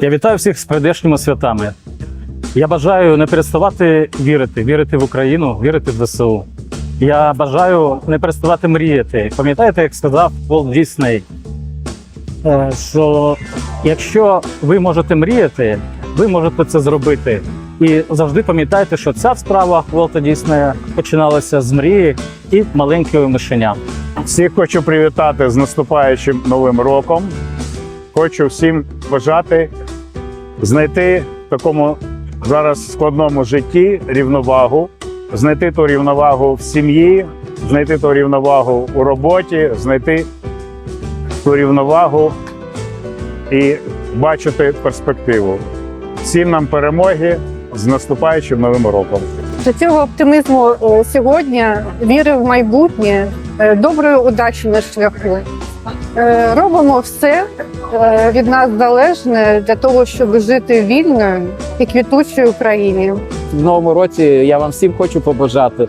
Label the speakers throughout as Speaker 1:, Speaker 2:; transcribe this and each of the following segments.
Speaker 1: Я вітаю всіх з прийдешніми святами. Я бажаю не переставати вірити, вірити в Україну, вірити в ЗСУ. Я бажаю не переставати мріяти. Пам'ятаєте, як сказав Волт Дісней, е, що якщо ви можете мріяти, ви можете це зробити. І завжди пам'ятайте, що ця справа Волта Діснея починалася з мрії і маленького мишеня.
Speaker 2: Всіх хочу привітати з наступаючим новим роком. Хочу всім бажати знайти в такому зараз складному житті рівновагу, знайти ту рівновагу в сім'ї, знайти ту рівновагу у роботі, знайти ту рівновагу і бачити перспективу. Всім нам перемоги з наступаючим новим роком.
Speaker 3: До цього оптимізму е, сьогодні віри в майбутнє, е, доброї удачі на шляху. Е, Робимо все від нас залежне для того, щоб жити вільною і квітучою Україні.
Speaker 4: в новому році я вам всім хочу побажати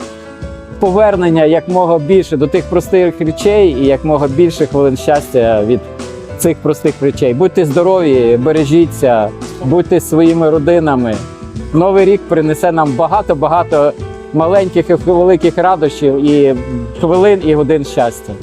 Speaker 4: повернення якмога більше до тих простих речей і якмога більше хвилин щастя від цих простих речей. Будьте здорові, бережіться, будьте своїми родинами. Новий рік принесе нам багато-багато маленьких і великих радощів і хвилин і годин щастя.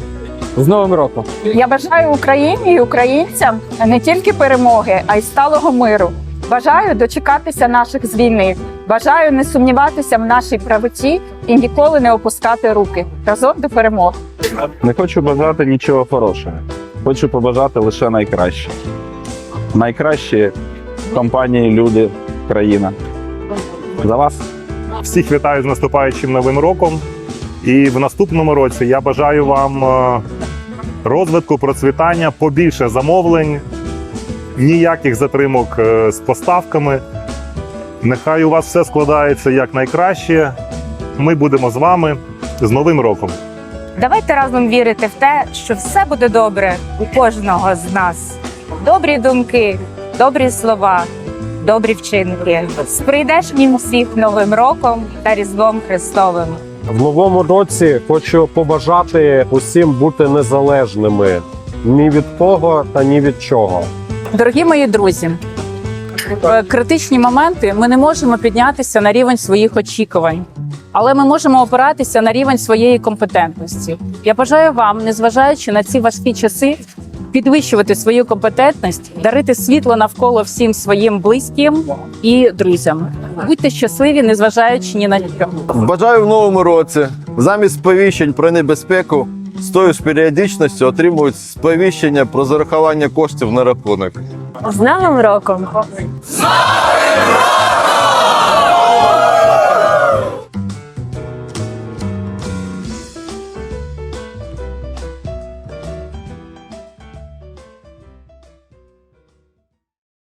Speaker 4: З Новим роком!
Speaker 5: Я бажаю Україні і українцям не тільки перемоги, а й сталого миру. Бажаю дочекатися наших з війни. Бажаю не сумніватися в нашій правоті і ніколи не опускати руки. Разом до перемоги.
Speaker 6: Не хочу бажати нічого хорошого. Хочу побажати лише найкраще. Найкращі компанії, люди, країна. За вас.
Speaker 7: Всіх вітаю з наступаючим новим роком. І в наступному році я бажаю вам е, розвитку, процвітання, побільше замовлень, ніяких затримок е, з поставками. Нехай у вас все складається як найкраще. Ми будемо з вами з Новим роком.
Speaker 8: Давайте разом вірити в те, що все буде добре у кожного з нас. Добрі думки, добрі слова, добрі вчинки. З прийдешнім всіх новим роком та Різдвом Христовим.
Speaker 9: В новому році хочу побажати усім бути незалежними ні від кого та ні від чого.
Speaker 5: Дорогі мої друзі, в критичні моменти ми не можемо піднятися на рівень своїх очікувань, але ми можемо опиратися на рівень своєї компетентності. Я бажаю вам, незважаючи на ці важкі часи, підвищувати свою компетентність, дарити світло навколо всім своїм близьким і друзям. Будьте щасливі, незважаючи ні на що.
Speaker 10: Бажаю в новому році замість сповіщень про небезпеку з тою ж періодичністю отримують сповіщення про зарахування коштів на рахунок.
Speaker 8: З Новим роком!
Speaker 11: Слава